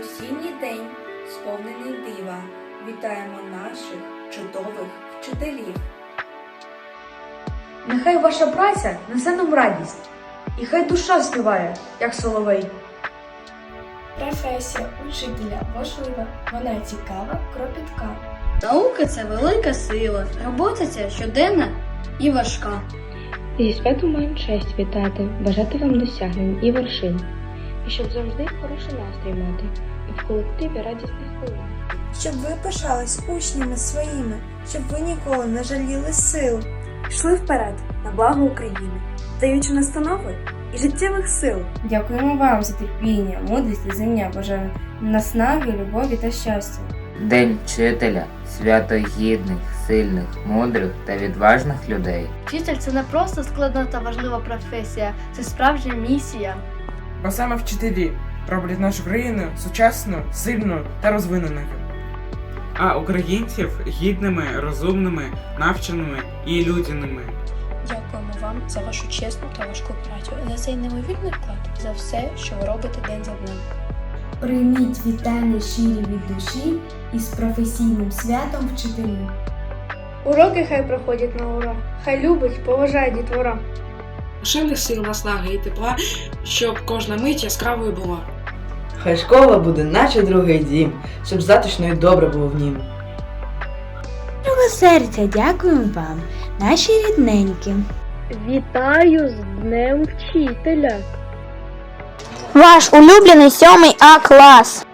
Осінній день, сповнений дива, вітаємо наших чудових вчителів. Нехай ваша праця несе нам радість, і хай душа співає, як соловей. Професія учителя важлива, вона цікава, кропітка. Наука це велика сила, робота ця щоденна і важка. Зі святом маємо честь вітати, бажати вам досягнень і вершин, і щоб завжди хороший настрій мати, і в колективі радісних хвилин. щоб ви пишались учнями своїми, щоб ви ніколи не жаліли сил. Йшли вперед на благо України, даючи настанови і життєвих сил. Дякуємо вам за терпіння, мудрість і знання. Бажаємо наснаги, любові та щастя. День вчителя свято гідних, сильних, мудрих та відважних людей. Вчитель це не просто складна та важлива професія, це справжня місія. Бо саме вчителі роблять нашу країну сучасною, сильною та розвиненою. А українців гідними, розумними, навченими і людяними. Дякуємо вам за вашу чесну та важку працю, за цей неймовірний вклад, за все, що ви робите день за днем. Прийміть вітання щирі від душі із професійним святом вчителів. Уроки хай проходять на ура, хай любить, поважає дітвора. Душевних сил, наснаги і тепла, щоб кожна мить яскравою була. Хай школа буде, наче другий дім, щоб затишно і добре було в нім. серця дякуємо вам, наші рідненькі. Вітаю з Днем Вчителя! Ваш улюблений сьомий А клас.